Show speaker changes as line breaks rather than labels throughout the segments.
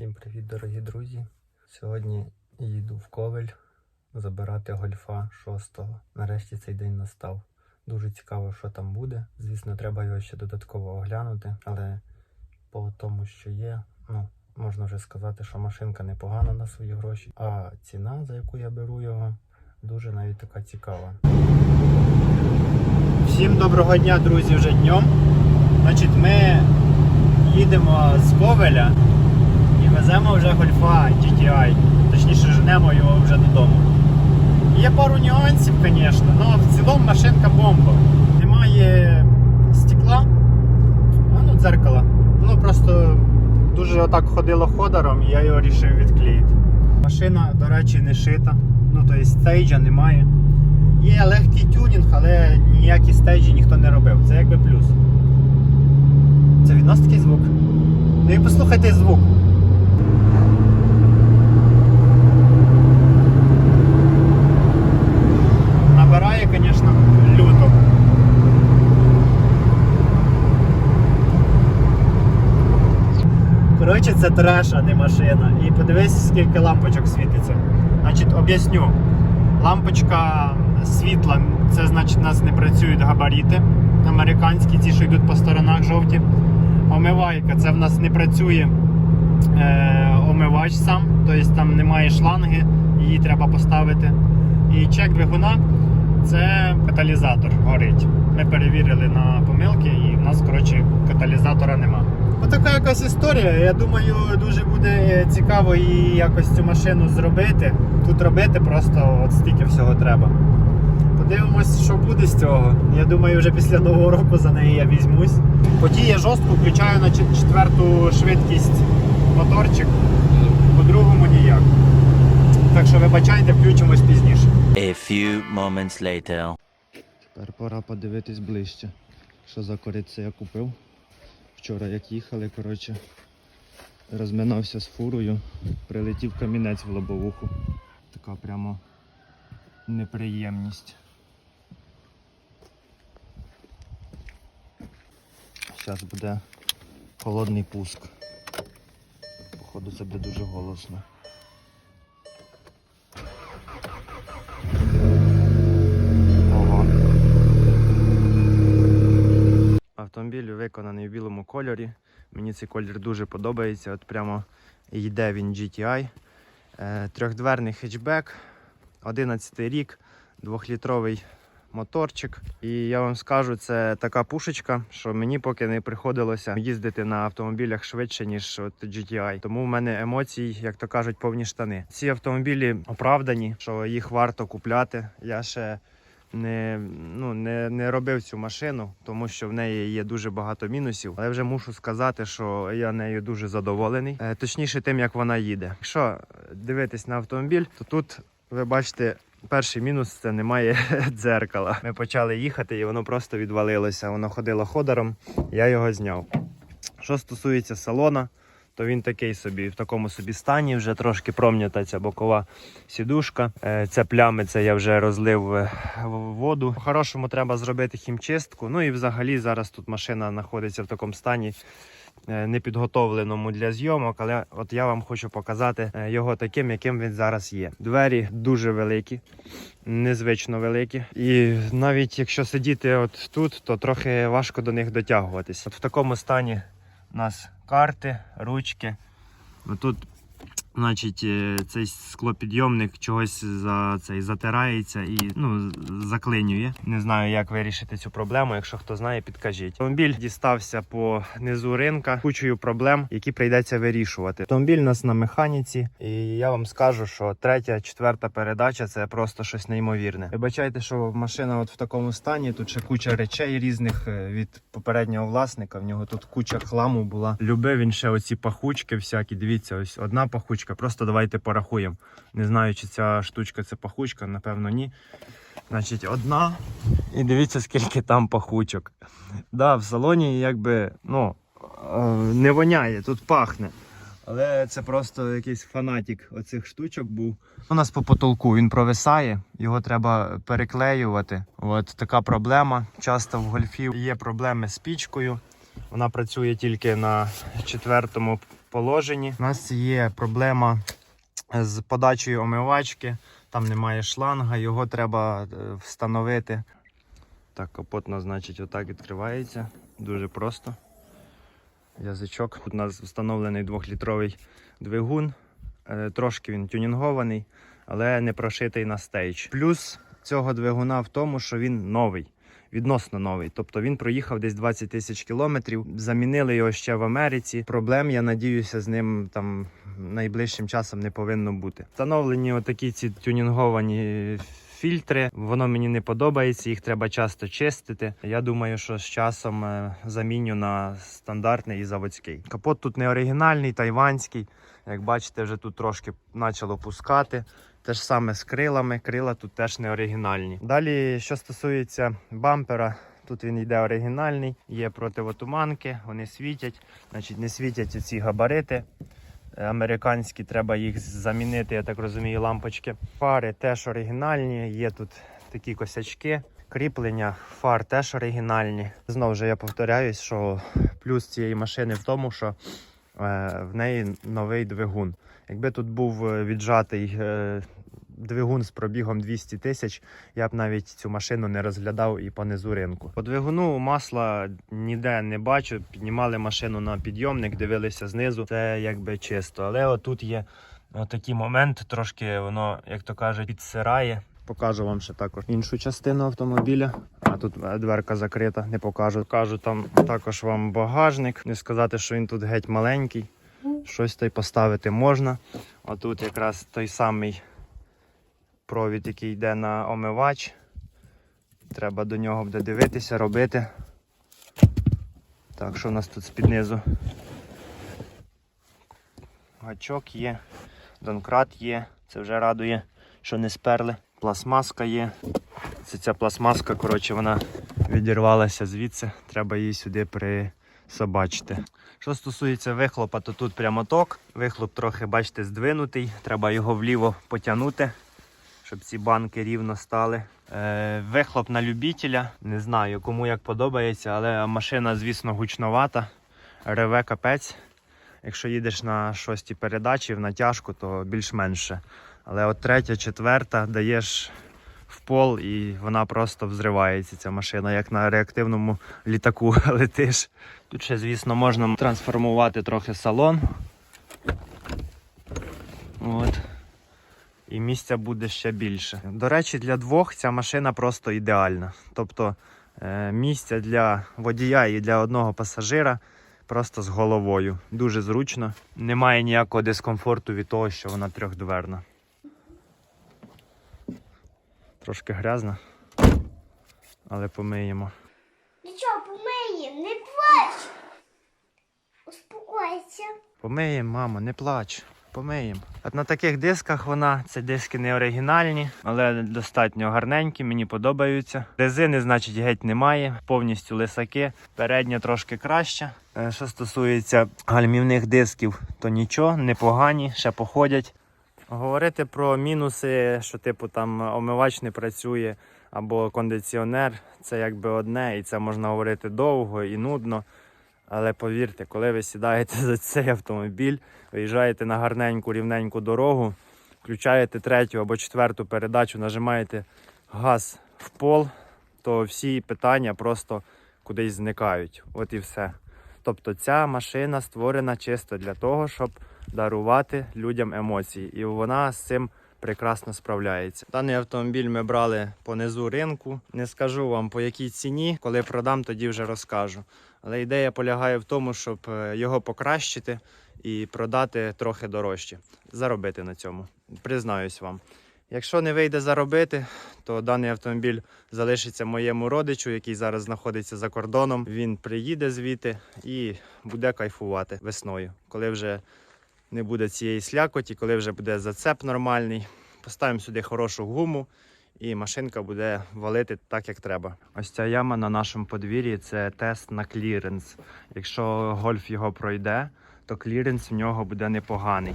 Всім привіт, дорогі друзі! Сьогодні їду в Ковель забирати гольфа 6-го. Нарешті цей день настав. Дуже цікаво, що там буде. Звісно, треба його ще додатково оглянути, але по тому, що є, ну, можна вже сказати, що машинка непогана на свої гроші, а ціна, за яку я беру його, дуже навіть така цікава. Всім доброго дня, друзі, вже днем. Значить, ми їдемо з Ковеля веземо вже гольфа GTI. Точніше, женемо його вже додому. Є пару нюансів, звісно, але в цілому машинка бомба. Немає стекла, ну дзеркала. Ну просто дуже отак ходило ходором, і я його вирішив відклеїти. Машина, до речі, не шита. Ну, тобто стейджа немає. Є легкий тюнінг, але ніякі стейджі ніхто не робив. Це якби плюс. Це від такий звук. Ну і послухайте звук. Набирає, звісно, люто. Коротше, це треш, а не машина. І подивись, скільки лампочок світиться. Значить, об'ясню. Лампочка світла, це значить у нас не працюють габаріти. Американські, ті, що йдуть по сторонах жовті. Омивайка, це в нас не працює омивач сам, тобто там немає шланги, її треба поставити. І чек двигуна це каталізатор горить. Ми перевірили на помилки і в нас коротше, каталізатора нема. Отака якась історія. Я думаю, дуже буде цікаво її якось цю машину зробити. Тут робити просто от стільки всього треба. Подивимось, що буде з цього. Я думаю, вже після нового року за неї я візьмусь. Подія жорстко включаю на четверту швидкість моторчик, по-другому ніяк. Так що вибачайте, включимось пізніше.
A few moments later.
Тепер пора подивитись ближче, що за кориця я купив. Вчора як їхали, коротше, розминався з фурою, прилетів камінець в лобовуху. Така прямо неприємність. Зараз буде холодний пуск. Походу це буде дуже голосно. Автомобіль виконаний в білому кольорі. Мені цей колір дуже подобається. От прямо йде він GTI. Е, Трьохдверний хетчбек, 11 рік, двохлітровий моторчик. І я вам скажу, це така пушечка, що мені поки не приходилося їздити на автомобілях швидше, ніж от GTI. Тому в мене емоцій, як то кажуть, повні штани. Ці автомобілі оправдані, що їх варто купляти. Я ще не, ну, не, не робив цю машину, тому що в неї є дуже багато мінусів. Але вже мушу сказати, що я нею дуже задоволений. Е, точніше, тим, як вона їде. Якщо дивитись на автомобіль, то тут ви бачите. Перший мінус це немає дзеркала. Ми почали їхати, і воно просто відвалилося. Воно ходило ходором, я його зняв. Що стосується салона, то він такий собі, в такому собі стані, вже трошки промнята ця бокова сідушка. Е, Це плями, це я вже розлив е, в воду. По-хорошому треба зробити хімчистку. Ну і взагалі зараз тут машина знаходиться в такому стані. Е, Непідготовленому для зйомок, але от я вам хочу показати е, його таким, яким він зараз є. Двері дуже великі, незвично великі. І навіть якщо сидіти от тут, то трохи важко до них дотягуватись. От в такому стані у нас карти, ручки. Тут, значить, е, цей склопідйомник чогось за цей затирається і ну, заклинює. Не знаю, як вирішити цю проблему. Якщо хто знає, підкажіть. Автомобіль дістався по низу ринка кучою проблем, які прийдеться вирішувати. Автомобіль у нас на механіці, і я вам скажу, що третя, четверта передача це просто щось неймовірне. Вибачайте, що машина от в такому стані. Тут ще куча речей різних е, від попереднього власника. В нього тут куча хламу була. Любив він ще оці пахучки всякі. Дивіться, ось одна пахучка. Просто давайте порахуємо. Не знаю, чи ця штучка це пахучка, напевно, ні. Значить, одна. І дивіться, скільки там пахучок. Да, в салоні якби ну, е, не воняє, тут пахне. Але це просто якийсь фанатик оцих штучок був. У нас по потолку він провисає, його треба переклеювати. От така проблема. Часто в гольфів є проблеми з пічкою. Вона працює тільки на четвертому положенні. У нас є проблема з подачею омивачки. Там немає шланга, його треба е, встановити. Так, капот, у нас, значить, отак відкривається. Дуже просто. Язичок. Тут у нас встановлений 2-літровий двигун. Е, Трошки він тюнінгований, але не прошитий на стейдж. Плюс цього двигуна в тому, що він новий. Відносно новий, тобто він проїхав десь 20 тисяч кілометрів. Замінили його ще в Америці. Проблем, я надіюся, з ним там найближчим часом не повинно бути. Встановлені отакі ці тюнінговані фільтри. Воно мені не подобається, їх треба часто чистити. Я думаю, що з часом е, заміню на стандартний і заводський. Капот тут не оригінальний, тайванський. Як бачите, вже тут трошки почало пускати. Те ж саме з крилами. Крила тут теж не оригінальні. Далі, що стосується бампера, тут він йде оригінальний, є противотуманки, вони світять, значить не світять ці габарити. Е, Американські треба їх замінити, я так розумію, лампочки. Фари теж оригінальні, є тут такі косячки. Кріплення фар теж оригінальні. Знову ж я повторяюсь, що плюс цієї машини в тому, що е, в неї новий двигун. Якби тут був е, віджатий е, двигун з пробігом 200 тисяч, я б навіть цю машину не розглядав і по низу ринку. По двигуну масла ніде не бачу. Піднімали машину на підйомник, дивилися знизу. Це якби чисто. Але отут є отакий момент, трошки воно, як то кажуть, підсирає. Покажу вам ще також іншу частину автомобіля. А тут е, дверка закрита, не покажу. Покажу там також вам багажник. Не сказати, що він тут геть маленький. Щось й поставити можна. Отут якраз той самий провід, який йде на омивач. Треба до нього буде дивитися, робити. Так, що у нас тут з-під низу? Гачок є, донкрат є, це вже радує, що не сперли. Пластмаска є. Це ця пластмаска, коротше, вона відірвалася звідси. Треба її сюди присобачити. Що стосується вихлопа, то тут прямоток. Вихлоп трохи, бачите, здвинутий. Треба його вліво потягнути, щоб ці банки рівно стали. Е, вихлоп на любителя. Не знаю, кому як подобається, але машина, звісно, гучновата. Реве капець. Якщо їдеш на шостій передачі в натяжку, то більш-менше. Але от третя, четверта даєш в пол і вона просто взривається, ця машина, як на реактивному літаку летиш. Тут ще, звісно, можна трансформувати трохи салон. От. І місця буде ще більше. До речі, для двох ця машина просто ідеальна. Тобто е, місця для водія і для одного пасажира просто з головою. Дуже зручно. Немає ніякого дискомфорту від того, що вона трьохдверна. Трошки грязна, але помиємо.
Нічого, помиємо, не плач. Успокойся.
Помиємо, мамо, не плач. Помиємо. От на таких дисках вона, це диски не оригінальні, але достатньо гарненькі, мені подобаються. Резини, значить, геть немає, повністю лисаки. Передня трошки краща. Е, Що стосується гальмівних дисків, то нічого, непогані, ще походять. Говорити про мінуси, що типу там омивач не працює або кондиціонер, це якби одне, і це можна говорити довго і нудно. Але повірте, коли ви сідаєте за цей автомобіль, виїжджаєте на гарненьку рівненьку дорогу, включаєте третю або четверту передачу, нажимаєте газ в пол, то всі питання просто кудись зникають. От і все. Тобто ця машина створена чисто для того, щоб дарувати людям емоції, і вона з цим прекрасно справляється. Даний автомобіль ми брали по низу ринку. Не скажу вам по якій ціні. Коли продам, тоді вже розкажу. Але ідея полягає в тому, щоб е, його покращити і продати трохи дорожче, заробити на цьому. Признаюсь вам. Якщо не вийде заробити, то даний автомобіль залишиться моєму родичу, який зараз знаходиться за кордоном. Він приїде звідти і буде кайфувати весною, коли вже не буде цієї слякоті, коли вже буде зацеп нормальний. Поставимо сюди хорошу гуму, і машинка буде валити так, як треба. Ось ця яма на нашому подвір'ї це тест на кліренс. Якщо гольф його пройде, то кліренс в нього буде непоганий.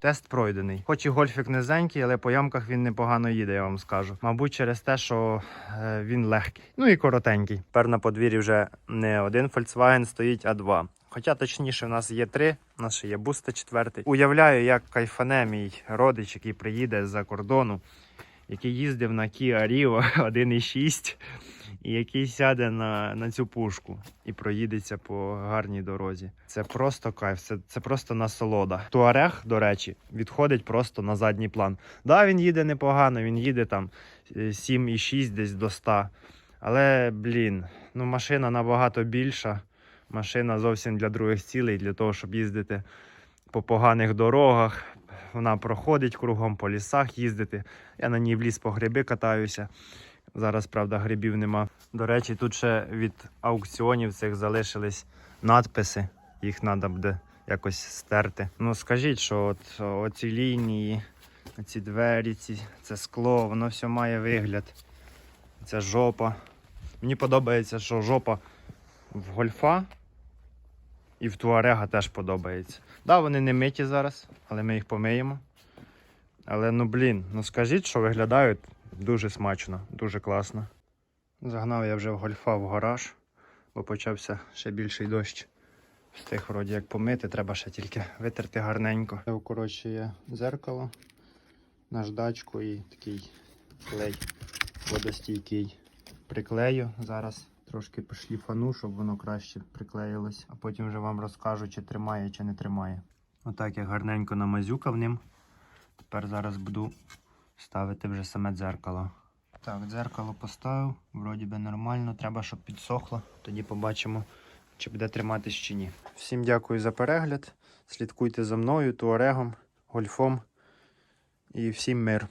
Тест пройдений. Хоч і гольфік низенький, але по ямках він непогано їде, я вам скажу. Мабуть, через те, що е, він легкий. Ну і коротенький. Тепер на подвір'ї вже не один Volkswagen стоїть, а два. Хоча точніше, у нас є три, у нас ще є буста четвертий. Уявляю, як кайфане мій родич, який приїде з-за кордону, який їздив на Kia Rio 1.6 і який сяде на, на цю пушку і проїдеться по гарній дорозі. Це просто кайф, це, це просто насолода. Туарег, до речі, відходить просто на задній план. Да, він їде непогано, він їде там е, 7,6 десь до 100. Але, блін, ну машина набагато більша. Машина зовсім для других цілей, для того, щоб їздити по поганих дорогах. Вона проходить кругом по лісах їздити. Я на ній в ліс по гриби катаюся. Зараз, правда, грибів нема. До речі, тут ще від аукціонів цих залишились надписи. Їх треба буде якось стерти. Ну скажіть, що от оці лінії, ці двері, ці, це скло, воно все має вигляд. Це жопа. Мені подобається, що жопа в гольфа і в туарега теж подобається. Да, вони не миті зараз, але ми їх помиємо. Але ну блін, ну скажіть, що виглядають дуже смачно, дуже класно. Загнав я вже в гольфа в гараж, бо почався ще більший дощ. Встиг вроді як помити, треба ще тільки витерти гарненько. Це укорочує дзеркало, наждачку і такий клей водостійкий. Приклею зараз. Трошки пошліфану, щоб воно краще приклеїлось, а потім вже вам розкажу, чи тримає, чи не тримає. Отак я гарненько намазюкав ним. Тепер зараз буду ставити вже саме дзеркало. Так, дзеркало поставив, вроді би нормально, треба, щоб підсохло. Тоді побачимо, чи буде триматись чи ні. Всім дякую за перегляд. Слідкуйте за мною, туарегом, гольфом і всім мир.